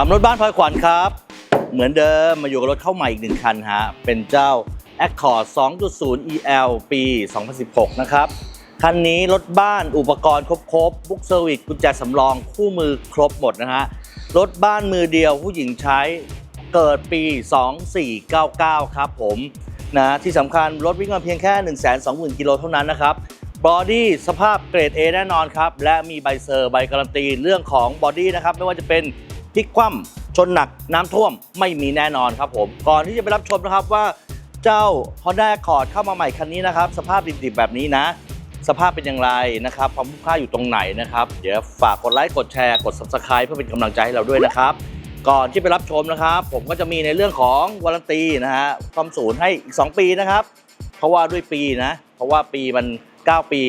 ตามรถบ้านพลอยขวัญครับ เหมือนเดิมมาอยู่กับรถเข้าใหม่อีกหนึ่งคันฮะ เป็นเจ้า Accord 2.0 EL ปี 2016 นะครับ คันนี้รถบ้านอุปกรณ์ครบๆบุ๊กเซอร์วิสกุญแจสำรองคู่มือครบหมดนะฮะ รถบ้านมือเดียวผู้หญิงใช้เกิดปี 2499 ครับผมนะที่สำคัญรถวิ่งมาเพียงแค่ 120,000 กิโลเท่านั้นนะครับบอดี้สภาพเกรด A แน่นอนครับ และมีใบเซอร์ใบการันตีเรื่องของบอดี้นะครับ ไม่ว่าจะเป็น ลิกคว่ำชนหนักน้ำท่วมไม่มีแน่นอนครับผม ก่อนที่จะไปรับชมนะครับว่าเจ้า Honda Accord เข้ามาใหม่คันนี้นะครับ สภาพดิบๆแบบนี้นะ สภาพเป็นอย่างไรนะครับความคุ้มค่าอยู่ตรงไหนนะครับ เดี๋ยวฝากกดไลค์กดแชร์กด Subscribe เพื่อเป็นกำลังใจให้เราด้วยนะครับ ก่อนที่ไปรับชมนะครับ ผมก็จะมีในเรื่องของวารันตีนะฮะความศูนย์ให้อีก 2 ปีนะครับ เพราะว่าด้วยปีนะ เพราะว่าปีมัน 9 ปี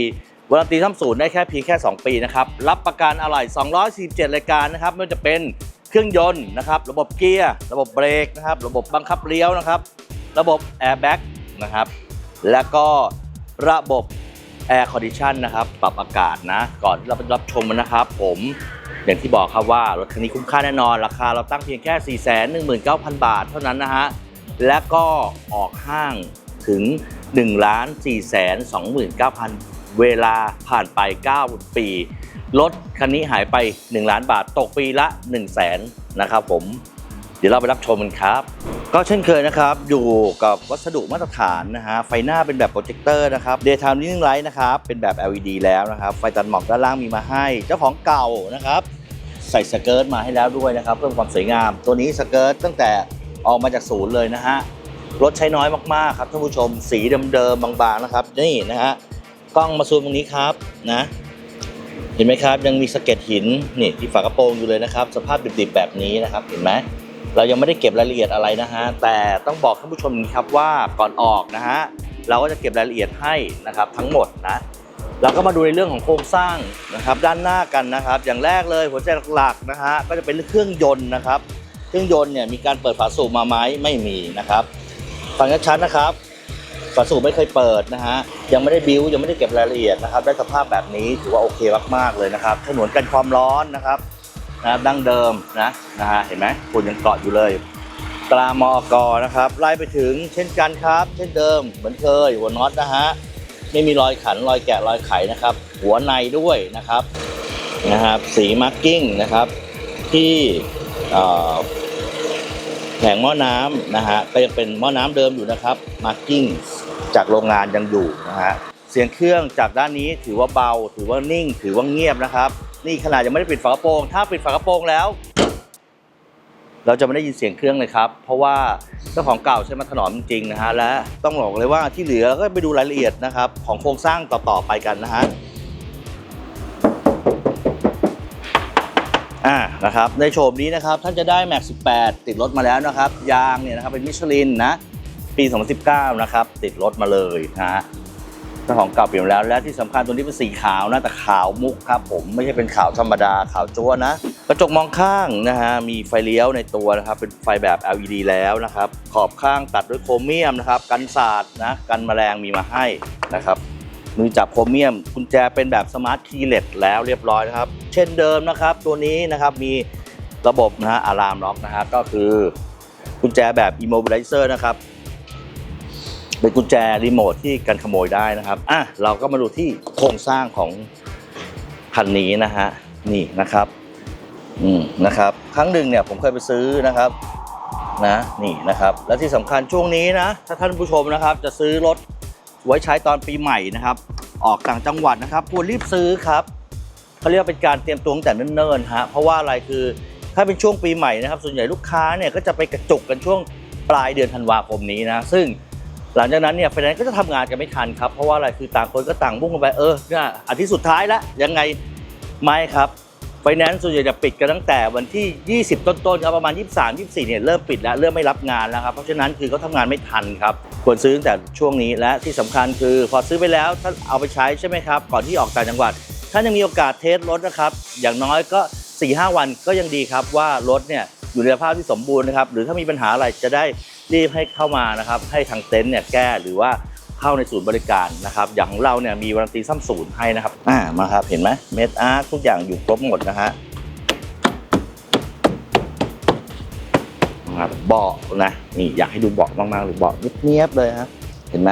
วารันตีทำศูนย์ได้แค่เพียงแค่ 2 ปีนะครับ รับประกันอะไหล่247รายการนะครับไม่ว่าจะเป็น เครื่องยนต์นะครับระบบเกียร์ระบบเบรกนะครับระบบบังคับเลี้ยวนะครับ ระบบแอร์แบ็กนะครับและก็ระบบ Air Condition นะครับปรับอากาศนะ ก่อนที่เราไปรับชมนะครับ ผมอย่างที่บอกครับว่ารถคันนี้คุ้มค่าแน่นอน ราคาเราตั้งเพียงแค่ 419,000 บาทเท่านั้นนะฮะและก็ออกห้างถึง1ล้าน4 29,000 เวลาผ่านไป 9 ปี รถคันนี้หายไป 1 ล้านบาทตกปีละ 1 0 0 0 0แสนนะครับผม เดี๋ยวเราไปรับชมกันครับ ก็เช่นเคยนะครับ อยู่กับวัสดุมาตรฐานนะฮะไฟหน้าเป็นแบบโปรเจคเตอร์นะครับ Daytime Running Light นะครับ เป็นแบบ LED แล้วนะครับ ไฟตัดหมอกด้านล่างมีมาให้ เจ้าของเก่านะครับ ใส่สเกิร์ตมาให้แล้วด้วยนะครับ เพิ่มความสวยงาม ตัวนี้สเกิร์ตตั้งแต่ออกมาจากศูนย์เลยนะฮะรถใช้น้อยมากๆครับท่านผู้ชมสีเดิมๆบางๆนะครับนี่นะฮะกล้องมาซูมตรงนี้ครับนะ เห็นไหมครับ ยังมีสะเก็ดหินนี่ที่ฝากระโปรงอยู่เลยนะครับ สภาพดิบๆแบบนี้นะครับ เห็นไหมเรายังไม่ได้เก็บรายละเอียดอะไรนะฮะแต่ต้องบอกท่านผู้ชมนะครับว่าก่อนออกนะฮะเราก็จะเก็บรายละเอียดให้นะครับทั้งหมดนะเราก็มาดูในเรื่องของโครงสร้างนะครับด้านหน้ากันนะครับ อย่างแรกเลยหัวใจหลักๆนะฮะก็จะเป็นเครื่องยนต์นะครับ เครื่องยนต์เนี่ยมีการเปิดฝาสูบมาไหมไม่มีนะครับฟังชัดๆนะครับ ฝาสูบไม่เคยเปิดนะฮะยังไม่ได้บิ้วยังไม่ได้เก็บรายละเอียดนะครับได้สภาพแบบนี้ถือว่าโอเคมากๆเลยนะครับถนนกันความร้อนนะครับนะดั้งเดิมนะนะฮะเห็นไหมฝุ่นยังเกาะอยู่เลยตรามอกนะครับไล่ไปถึงเช่นกันครับ เช่นเดิมเหมือนเคยหัวน็อตนะฮะไม่มีรอยขันรอยแกะรอยไขนะครับ หัวในด้วยนะครับนะครับ สีมาร์กิ้งนะครับ ที่อ่อ แผงหม้อน้ำนะฮะก็ยังเป็นหม้อน้ำเดิมอยู่นะครับมาร์กิ้งจากโรงงานยังอยู่นะฮะเสียงเครื่องจากด้านนี้ถือว่าเบา ถือว่านิ่ง ถือว่าเงียบนะครับ นี่ขนาดยังไม่ได้ปิดฝากระโปรงถ้าปิดฝากระโปรงแล้ว เราจะไม่ได้ยินเสียงเครื่องเลยครับ เพราะว่าเจ้าของเก่าใช้มาถนอมจริงๆนะฮะและต้องบอกเลยว่าที่เหลือก็ไปดูรายละเอียดนะครับของโครงสร้างต่อๆไปกันนะฮะ อ่านะครับในโฉมนี้นะครับท่านจะได้แม็ก18 ติดรถมาแล้วนะครับ ยางเนี่ยนะครับเป็นมิชลินนะปี 2019 นะครับ ติดรถมาเลยนะฮะเจ้าของเก่าเปลี่ยนแล้วและที่สำคัญตัวนี้เป็นสีขาวนะแต่ขาวมุกครับผมไม่ใช่เป็นขาวธรรมดาขาวจั๊วนะกระจกมองข้างนะฮะมีไฟเลี้ยวในตัวนะครับ เป็นไฟแบบ LED แล้วนะครับ ขอบข้างตัดด้วยโครเมียมนะครับ กันสาดนะกันแมลงมีมาให้นะครับ มือจับโครเมียม กุญแจเป็นแบบสมาร์ทคีย์เลสแล้วเรียบร้อยนะครับ เช่นเดิมนะครับ ตัวนี้นะครับมีระบบนะฮะอะลามล็อกนะฮะก็คือกุญแจแบบ immobilizer นะครับ เป็นกุญแจรีโมทที่กันขโมยได้นะครับอะเราก็มาดูที่โครงสร้างของคันนี้นะฮะนี่นะครับอืมนะครับครั้งหนึ่งเนี่ยผมเคยไปซื้อนะครับนะนี่นะครับ และที่สำคัญช่วงนี้นะ ถ้าท่านผู้ชมนะครับจะซื้อรถ ไว้ใช้ตอนปีใหม่นะครับ ออกต่างจังหวัดนะครับควรรีบซื้อครับเขาเรียกว่าเป็นการเตรียมตัวตั้งแต่เนิ่นๆฮะเพราะว่าอะไรคือถ้าเป็นช่วงปีใหม่นะครับ ส่วนใหญ่ลูกค้าเนี่ยก็จะไปกระจุกกันช่วงปลายเดือนธันวาคมนี้นะซึ่งหลังจากนั้นเนี่ยไฟแนนซ์ก็จะทำงานกันไม่ทันครับเพราะว่าอะไรคือต่างคนก็ต่างมุ่งกันไปเออเนี่ยอาทิตย์สุดท้ายแล้วยังไงไม่ครับ ไฟแนนซ์ส่วนใหญ่จะปิดกันตั้งแต่วันที่ 20 ต้นๆครับประมาณ 23 24เนี่ยเริ่มปิดแล้วเริ่มไม่รับงานแล้วครับเพราะฉะนั้นคือเขาทำงานไม่ทันครับควรซื้อตั้งแต่ช่วงนี้และที่สำคัญคือ พอซื้อไปแล้วถ้าเอาไปใช้ใช่ไหมครับก่อนที่ออกต่างจังหวัดถ้ายังมีโอกาสเทสรถนะครับอย่างน้อยก็ 4-5 วันก็ยังดีครับว่ารถเนี่ยอยู่ในสภาพที่สมบูรณ์นะครับหรือถ้ามีปัญหาอะไรจะได้รีบให้เข้ามานะครับให้ทางเต็นท์เนี่ยแก้หรือว่า เข้าในศูนย์บริการนะครับ อย่างของเราเนี่ยมีวารันตีซ้ำศูนย์ให้นะครับ อ่ามาครับเห็นไหมเมดอาร์ทุกอย่างอยู่ครบหมดนะฮะครับเบาะนะนี่อยากให้ดูเบาะมากๆเลยเบาะเนียบๆเลยฮะเห็นไหม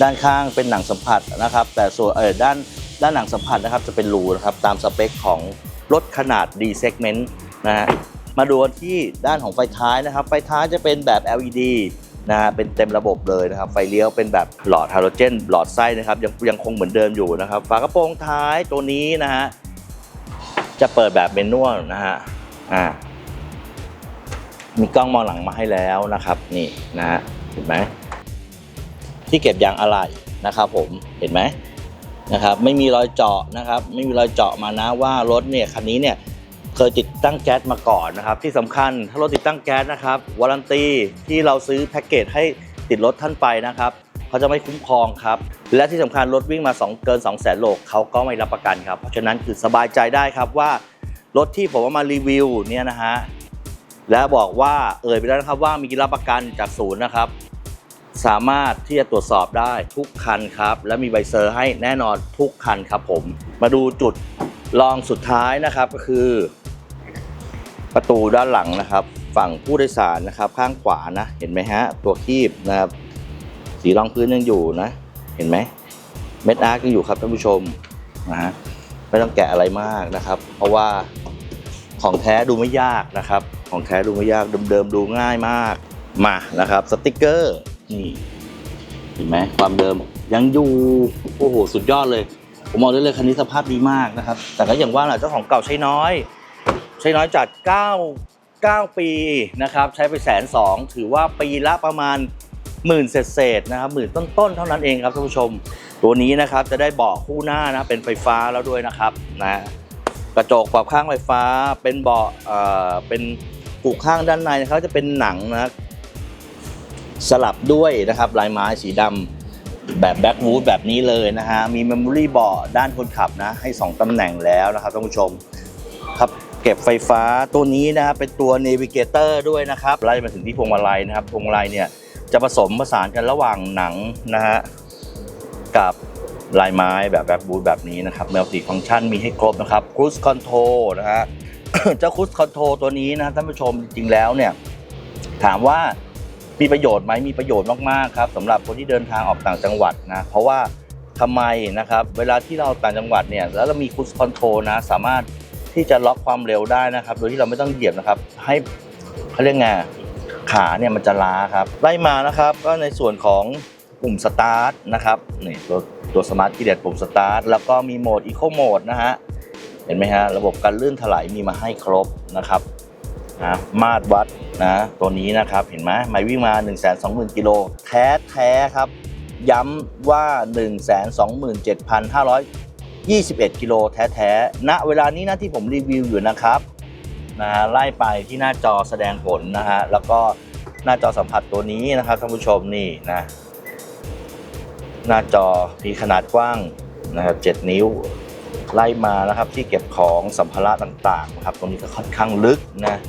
ด้านข้างเป็นหนังสัมผัสนะครับ แต่ส่วนเออด้านด้านหนังสัมผัสนะครับจะเป็นรูนะครับตามสเปคของรถขนาด D segment นะฮะมาดูกันที่ด้านของไฟท้ายนะครับ ไฟท้ายจะเป็นแบบ LED นะฮะเป็นเต็มระบบเลยนะครับ ไฟเลี้ยวเป็นแบบหลอดฮาโลเจน หลอดไส้นะครับ ยังยังคงเหมือนเดิมอยู่นะครับ ฝากระโปรงท้ายตัวนี้นะฮะ จะเปิดแบบเมนนวลนะฮะ อ่า มีกล้องมองหลังมาให้แล้วนะครับ นี่นะฮะ เห็นไหม ที่เก็บยางอะไหล่นะครับผม เห็นไหมนะครับ ไม่มีรอยเจาะนะครับ ไม่มีรอยเจาะมานะว่ารถเนี่ยคันนี้เนี่ย เคยติดตั้งแก๊สมาก่อนนะครับ ที่สำคัญถ้ารถติดตั้งแก๊สนะครับวารันตีที่เราซื้อแพ็กเกจให้ติดรถท่านไปนะครับเขาจะไม่คุ้มครองครับ และที่สำคัญรถวิ่งมา 2 เกิน 2 0 0 0 0โลเขาก็ไม่รับประกันครับ เพราะฉะนั้นคือสบายใจได้ครับว่ารถที่ผมเอามารีวิวเนี่ยนะฮะและบอกว่าเอ่ยไปแล้วนะครับว่ามีรับประกันจากศูนย์นะครับ สามารถที่จะตรวจสอบได้ทุกคันครับ และมีใบเซอร์ให้แน่นอนทุกคันครับผม มาดูจุด ลองสุดท้ายนะครับก็คือ ประตูด้านหลังนะครับ ฝั่งผู้โดยสารนะครับ ข้างขวานะ เห็นไหมฮะ ตัวคีบนะครับ สีรองพื้นยังอยู่นะ เห็นไหมเม็ดอาร์กยังอยู่ครับท่านผู้ชมนะฮะไม่ต้องแกะอะไรมากนะครับ เพราะว่าของแท้ดูไม่ยากนะครับ ของแท้ดูไม่ยากเดิมๆดูง่ายมากมานะครับสติกเกอร์นี่เห็นไหมความเดิมยังอยู่โอ้โหสุดยอดเลย ผมมองได้เลยคันนี้สภาพดีมากนะครับ แต่ก็อย่างว่าแหละเจ้าของเก่าใช้น้อย ใช้น้อยจาก9 9 ปีนะครับ ใช้ไปแสนสองถือว่าปีละประมาณหมื่นเศษๆนะครับหมื่นต้นๆเท่านั้นเองครับท่านผู้ชม ตัวนี้นะครับจะได้เบาะคู่หน้านะเป็นไฟฟ้าแล้วด้วยนะครับนะกระจกปรับข้างไฟฟ้าเป็นเบาะเอ่อเป็นผูกข้างด้านในเขาจะเป็นหนังนะสลับด้วยนะครับลายไม้สีดำ แบบแบ็กวูดแบบนี้เลยนะฮะ มีเมมโมรี่เบาะด้านคนขับนะ ให้ 2ตำแหน่งแล้วนะครับท่านผู้ชมครับเก็บไฟฟ้าตัวนี้นะครับเป็นตัว Navigator ด้วยนะครับไล่มาถึงที่พวงมาลัยนะครับพวงมาลัยเนี่ยจะผสมผสานกันระหว่างหนังนะฮะกับลายไม้แบบแบบบูทแบบนี้นะครับแมวสีฟังก์ชันมีให้ครบนะครับครู e คอนโทรนะฮะเจ้าครู e คอนโทรตัวนี้นะท่านผู้ชมจริงๆแล้วเนี่ยถามว่า มีประโยชน์ไหมมีประโยชน์มากๆครับสำหรับคนที่เดินทางออกต่างจังหวัดนะเพราะว่าทำไมนะครับเวลาที่เราต่างจังหวัดเนี่ยแล้วเรามีครู e คอนโทรนะสามารถที่จะล็อกความเร็วได้นะครับ โดยที่เราไม่ต้องเหยียบนะครับ ให้เขาเรียกไงขาเนี่ยมันจะล้าครับไล่มานะครับ ก็ในส่วนของปุ่มสตาร์ทนะครับนี่ตัวตัวสมาร์ทคีเด็ดปุ่มสตาร์ทแล้วก็มีโหมดอีโคโหมดนะฮะเห็นไหมฮะระบบการลื่นถลายมีมาให้ครบนะครับ นะมาตรวัดนะตัวนี้นะครับเห็นไหมไม่วิ่งมา 1 2 0 0 0 0กิโลแท้แท้ครับ ย้ำว่า 127,521 กิโลแท้ๆณเวลานี้นะที่ผมรีวิวอยู่นะครับนะฮะไล่ไปที่หน้าจอแสดงผลนะฮะแล้วก็หน้าจอสัมผัสตัวนี้นะครับท่านผู้ชมนี่นะหน้าจอมีขนาดกว้างนะครับ7นิ้วไล่มานะครับที่เก็บของสัมภาระต่างๆนะครับตรงนี้ก็ค่อนข้างลึกนะ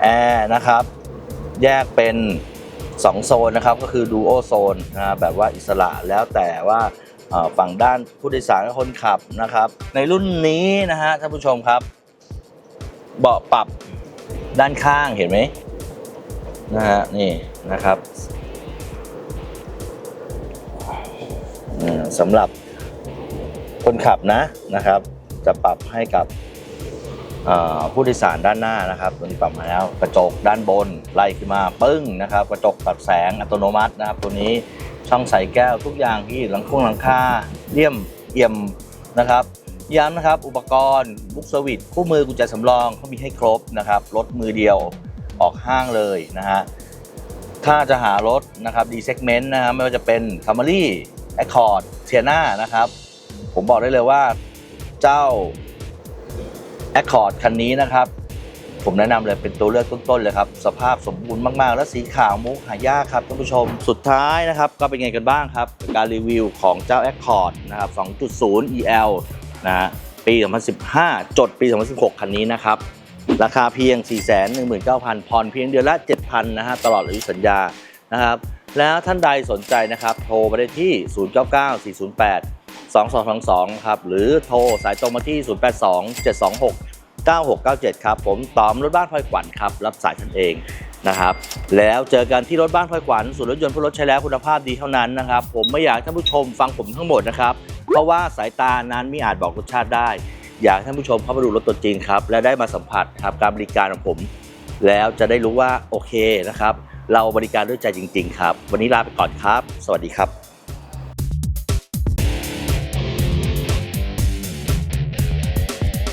แอร์นะครับ แยกเป็น 2 โซนนะครับ ก็คือดูโอโซนนะแบบว่าอิสระแล้วแต่ว่าฝั่งด้านผู้โดยสารกับคนขับนะครับ ในรุ่นนี้นะฮะท่านผู้ชมครับ เบาะปรับด้านข้างเห็นไหมนะฮะนี่นะครับสำหรับคนขับนะนะครับ จะปรับให้กับ ผู้โดยสารด้านหน้านะครับตัวนี้ปรับมาแล้วกระจกด้านบนไล่ขึ้นมาปึ้งนะครับ กระจกตัดแสงอัตโนมัตินะครับ ตัวนี้ช่องใส่แก้วทุกอย่างที่หลังคงหลังคาเลี่ยมเอี่ยมนะครับย้ำนะครับ อุปกรณ์บุ๊กสวิตคู่มือกุญแจสำรองเขามีให้ครบนะครับรถมือเดียวออกห้างเลยนะฮะถ้าจะหารถนะครับ D segment นะครับไม่ว่าจะเป็น Camry Accord Sienna นะครับ ผมบอกได้เลยว่าเจ้า Accord คันนี้นะครับ ผมแนะนำเลยเป็นตัวเลือกต้นๆเลยครับ สภาพสมบูรณ์มากๆ และสีขาวมุกหายากครับท่านผู้ชมสุดท้ายนะครับ ก็เป็นไงกันบ้างครับ การรีวิวของเจ้า Accord นะครับ 2.0 EL นะฮะปี 2015 จดปี 2016 คันนี้นะครับ ราคาเพียง 419,000ผ่อนเพียงเดือนละ 7,000นะฮะตลอดอายุสัญญานะครับแล้วท่านใดสนใจนะครับ โทรไปได้ที่ 099 408 2222 ครับ หรือโทรสายตรงมาที่ 082 726 9697 ครับ ผมตอมรถบ้านพลอยขวัญครับ รับสายท่านเองนะครับ แล้วเจอกันที่รถบ้านพลอยขวัญศูนรถยนต์เพื่อรถใช้แล้วคุณภาพดีเท่านั้นนะครับ ผมไม่อยากให้ท่านผู้ชมฟังผมทั้งหมดนะครับ เพราะว่าสายตานั้นไม่อาจบอกรสชาติได้ อยากให้ท่านผู้ชมเข้ามาดูรถตัวจริงครับ และได้มาสัมผัสครับการบริการของผม แล้วจะได้รู้ว่าโอเคนะครับ เราบริการด้วยใจจริง ๆ ครับ วันนี้ลาไปก่อนครับ สวัสดีครับ